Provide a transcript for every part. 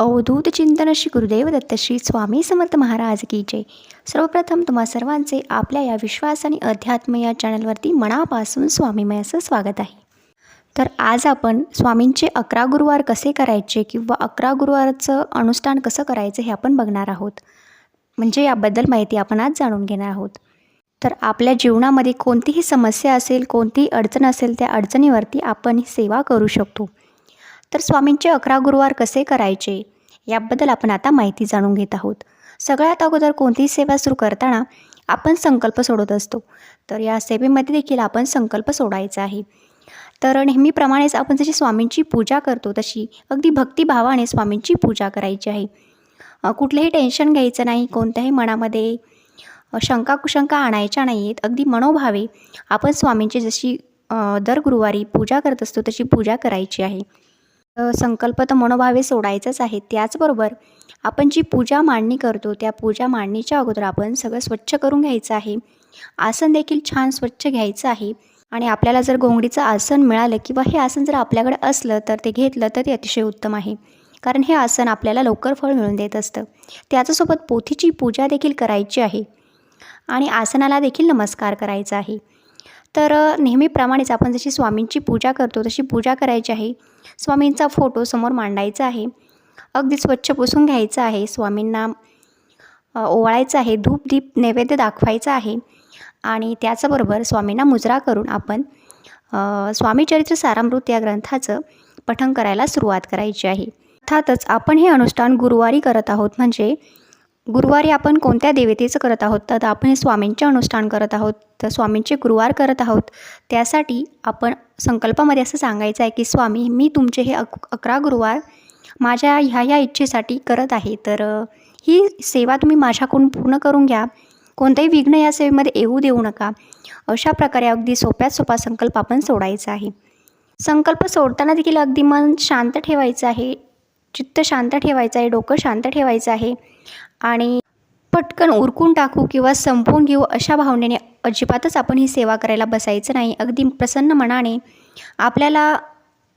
अवधूत चिंतन श्री गुरुदेव दत्त श्री स्वामी समर्थ महाराज की जय. सर्वप्रथम तुम्हा सर्वांचे आपल्या या विश्वास आणि अध्यात्म या चॅनलवरती मनापासून स्वामीमय असं स्वागत आहे. तर आज आपण स्वामींचे अकरा गुरुवार कसे करायचे किंवा अकरा गुरुवारचं अनुष्ठान कसं करायचं हे आपण बघणार आहोत. म्हणजे याबद्दल माहिती आपण आज जाणून घेणार आहोत. तर आपल्या जीवनामध्ये कोणतीही समस्या असेल कोणतीही अडचण असेल त्या अडचणीवरती आपण सेवा करू शकतो. तर स्वामींचे अकरा गुरुवार कसे करायचे? याबद्दल आपण आता माहिती जाणून घेत आहोत. सगळ्यात अगोदर कोणतीही सेवा सुरू करताना आपण संकल्प सोडत असतो. तर या सेवेमध्ये देखील आपण संकल्प सोडायचा आहे. तर नेहमीप्रमाणेच आपण जशी स्वामींची पूजा करतो तशी अगदी भक्तिभावाने स्वामींची पूजा करायची आहे. कुठलंही टेन्शन घ्यायचं नाही कोणत्याही मनामध्ये शंका कुशंका आणायच्या नाही आहेत अगदी मनोभावे आपण स्वामींची जशी दर गुरुवारी पूजा करत असतो तशी पूजा करायची आहे. संकल्प तर मनोभावे सोडायचाच आहे. त्याचबरोबर आपण जी पूजा मांडणी करतो त्या पूजा मांडणीच्या अगोदर आपण सगळं स्वच्छ करून घ्यायचं आहे. आसन देखील छान स्वच्छ घ्यायचं आहे. आणि आपल्याला जर घोंगडीचं आसन मिळालं किंवा हे आसन जर आपल्याकडे असलं तर ते घेतलं तर ते अतिशय उत्तम आहे. कारण हे आसन आपल्याला लवकर फळ मिळून देत असतं. त्याच्यासोबत पोथीची पूजा देखील करायची आहे. आणि आसनाला देखील नमस्कार करायचा आहे. तर नेहमीप्रमाणेच आपण जशी स्वामींची पूजा करतो तशी पूजा करायची आहे. स्वामींचा फोटो समोर मांडायचा आहे. अगदी स्वच्छ पुसून घ्यायचं आहे. स्वामींना ओवाळायचं आहे. धूप दीप नैवेद्य दाखवायचा आहे. आणि त्याचबरोबर स्वामींना मुजरा करून आपण स्वामीचरित्र सारामृत या ग्रंथाचं पठण करायला सुरुवात करायची आहे. अर्थातच आपण हे अनुष्ठान गुरुवारी करत आहोत. म्हणजे गुरुवारी आपण कोणत्या देवतेचं करत आहोत? तर आपण हे स्वामींचे अनुष्ठान करत आहोत. तर स्वामींचे गुरुवार करत आहोत. त्यासाठी आपण संकल्पामध्ये असं सांगायचं आहे की स्वामी मी तुमचे हे अक अकरा गुरुवार माझ्या ह्या ह्या इच्छेसाठी करत आहे. तर ही सेवा तुम्ही माझ्याकडून पूर्ण करून घ्या. कोणतंही विघ्न या सेवेमध्ये येऊ देऊ नका. अशा प्रकारे अगदी सोप्यात सोपा संकल्प आपण सोडायचा आहे. संकल्प सोडताना देखील अगदी मन शांत ठेवायचं आहे. चित्त शांत ठेवायचं आहे डोकं शांत ठेवायचं आहे. आणि पटकन उरकून टाकू किंवा संपवून घेऊ अशा भावनेने अजिबातच आपण ही सेवा करायला बसायचं नाही. अगदी प्रसन्न मनाने आपल्याला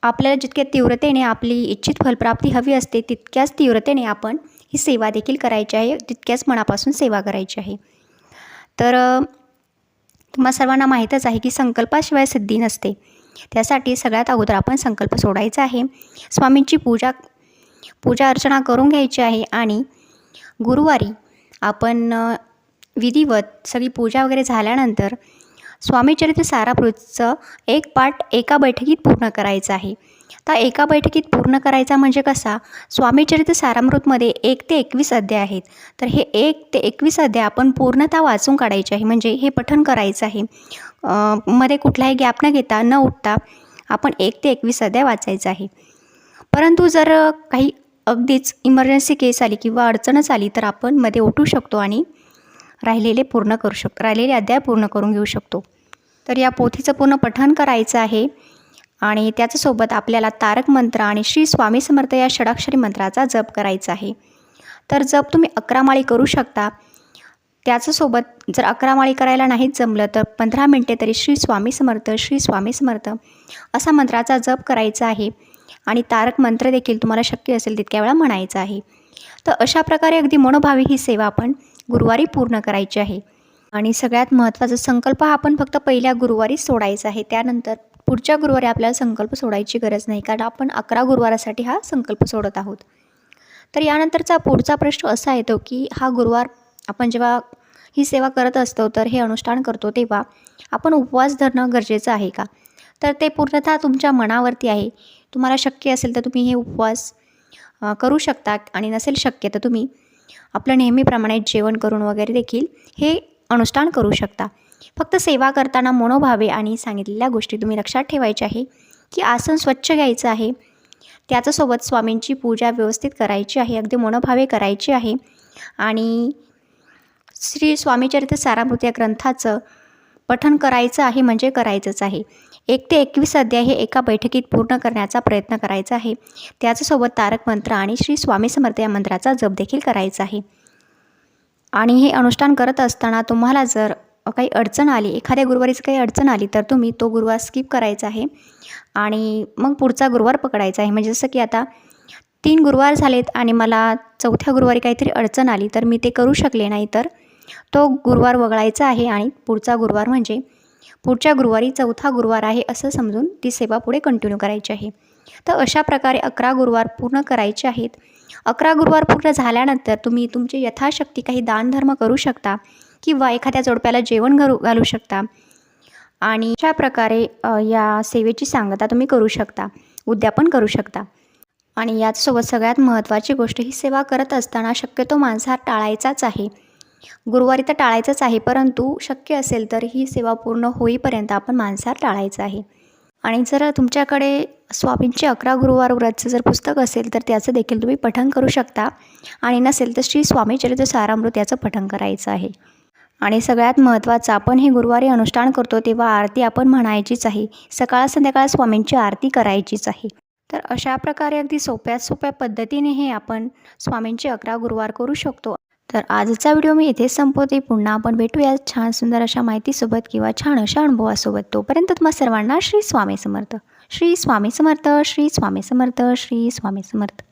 आपल्याला जितक्या तीव्रतेने आपली इच्छित फलप्राप्ती हवी असते तितक्याच तीव्रतेने आपण ही सेवा देखील करायची आहे तितक्याच मनापासून सेवा करायची आहे. तर तुम्हा सर्वांना माहीतच आहे की संकल्पाशिवाय सिद्धी नसते. त्यासाठी सगळ्यात अगोदर आपण संकल्प सोडायचा आहे. स्वामींची पूजा पूजा अर्चना करून घ्यायची आहे आणि गुरुवारी आपण विधिवत सगळी पूजा वगैरे झाल्यानंतर स्वामीचरित्र सारामृतचं एक पाठ एका बैठकीत पूर्ण करायचं आहे. तर एका बैठकीत पूर्ण करायचा म्हणजे कसा? स्वामीचरित्र सारामृतमध्ये एक ते एकवीस अध्याय आहेत. तर हे एक ते एकवीस अध्याय आपण पूर्णतः वाचून काढायचे आहे. म्हणजे हे पठण करायचं आहे. मध्ये कुठलाही गॅप न घेता न उठता आपण एक ते एकवीस अध्याय वाचायचं आहे. परंतु जर काही अगदीच इमर्जन्सी केस आली किंवा अडचणच आली तर आपण मध्ये उठू शकतो आणि राहिलेले पूर्ण करू शकतो राहिलेले अध्याय पूर्ण करून घेऊ शकतो. तर या पोथीचं पूर्ण पठण करायचं आहे आणि त्याच्यासोबत आपल्याला तारक मंत्र आणि श्री स्वामी समर्थ या षडाक्षरी मंत्राचा जप करायचा आहे. तर जप तुम्ही अकरा माळी करू शकता. त्याच्यासोबत जर अकरा माळी करायला नाहीच जमलं तर पंधरा मिनटे तरी श्री स्वामी समर्थ श्री स्वामी समर्थ असा मंत्राचा जप करायचा आहे. आणि तारक मंत्र देखील तुम्हाला शक्य असेल तितक्या वेळा म्हणायचं आहे. तर अशा प्रकारे अगदी मनोभावी ही सेवा आपण गुरुवारी पूर्ण करायची आहे. आणि सगळ्यात महत्त्वाचा संकल्प हा आपण फक्त पहिल्या गुरुवारी सोडायचा आहे. त्यानंतर पुढच्या गुरुवारी आपल्याला संकल्प सोडायची गरज नाही कारण आपण अकरा गुरुवारासाठी हा संकल्प सोडत आहोत. तर यानंतरचा पुढचा प्रश्न असा येतो की हा गुरुवार आपण जेव्हा ही सेवा करत असतो तर हे अनुष्ठान करतो तेव्हा आपण उपवास धरणं गरजेचं आहे का? तर ते पूर्णतः तुमच्या मनावरती आहे. तुम्हाला शक्य असेल तर तुम्ही हे उपवास करू शकता आणि नसेल शक्य तर तुम्ही आपलं नेहमीप्रमाणे जेवण करून वगैरे देखील हे अनुष्ठान करू शकता. फक्त सेवा करताना मनोभावे आणि सांगितलेल्या गोष्टी तुम्ही लक्षात ठेवायच्या आहे की आसन स्वच्छ घ्यायचं आहे. त्याच्यासोबत स्वामींची पूजा व्यवस्थित करायची आहे अगदी मनोभावे करायची आहे. आणि श्री स्वामीचरित्र सारामृत या ग्रंथाचं पठन करायचं आहे म्हणजे करायचंच आहे. एक ते एकवीस अध्याय हे एका बैठकीत पूर्ण करण्याचा प्रयत्न करायचा आहे. त्याचसोबत तारक मंत्र आणि श्री स्वामी समर्थ या मंत्राचा जप देखील करायचा आहे. आणि हे अनुष्ठान करत असताना तुम्हाला जर काही अडचण आली एखाद्या गुरुवारीच काही अडचण आली तर तुम्ही तो गुरुवार स्किप करायचा आहे. आणि मग पुढचा गुरुवार पकडायचा आहे. म्हणजे जसं की आता तीन गुरुवार झालेत आणि मला चौथ्या गुरुवारी काहीतरी अडचण आली तर मी ते करू शकले नाही तर तो गुरुवार वगळायचा आहे. आणि पुढचा गुरुवार म्हणजे पुढच्या गुरुवारी चौथा गुरुवार आहे असं समजून ती सेवा पुढे कंटिन्यू करायची आहे. तर अशा प्रकारे अकरा गुरुवार पूर्ण करायचे आहेत. अकरा गुरुवार पूर्ण झाल्यानंतर तुम्ही तुमचे यथाशक्ती काही दानधर्म करू शकता किंवा एखाद्या जोडप्याला जेवण घरू घालू शकता. आणि अशा प्रकारे या सेवेची सांगता तुम्ही करू शकता उद्यापन करू शकता. आणि याचसोबत सगळ्यात महत्त्वाची गोष्ट ही सेवा करत असताना शक्यतो मांसाहार टाळायचाच आहे. गुरुवारी तर टाळायचंच आहे परंतु शक्य असेल तर ही सेवा पूर्ण होईपर्यंत आपण मांसाहार टाळायचं आहे. आणि जर तुमच्याकडे स्वामींचे अकरा गुरुवार व्रतचं जर पुस्तक असेल तर त्याचं देखील तुम्ही पठण करू शकता. आणि नसेल तर श्री स्वामी चरित्र सारामृत याचं पठण करायचं आहे. आणि सगळ्यात महत्त्वाचं आपण हे गुरुवारी अनुष्ठान करतो तेव्हा आरती आपण म्हणायचीच आहे. सकाळ संध्याकाळ स्वामींची आरती करायचीच आहे. तर अशा प्रकारे अगदी सोप्यात सोप्या पद्धतीने हे आपण स्वामींचे अकरा गुरुवार करू शकतो. तर आजचा व्हिडिओ मी इथे संपवते. पुन्हा आपण भेटूया छान सुंदर अशा माहितीसोबत किंवा छान अशा अनुभवासोबत. तोपर्यंत तुम्हा सर्वांना श्री स्वामी समर्थ. श्री स्वामी समर्थ श्री स्वामी समर्थ श्री स्वामी समर्थ.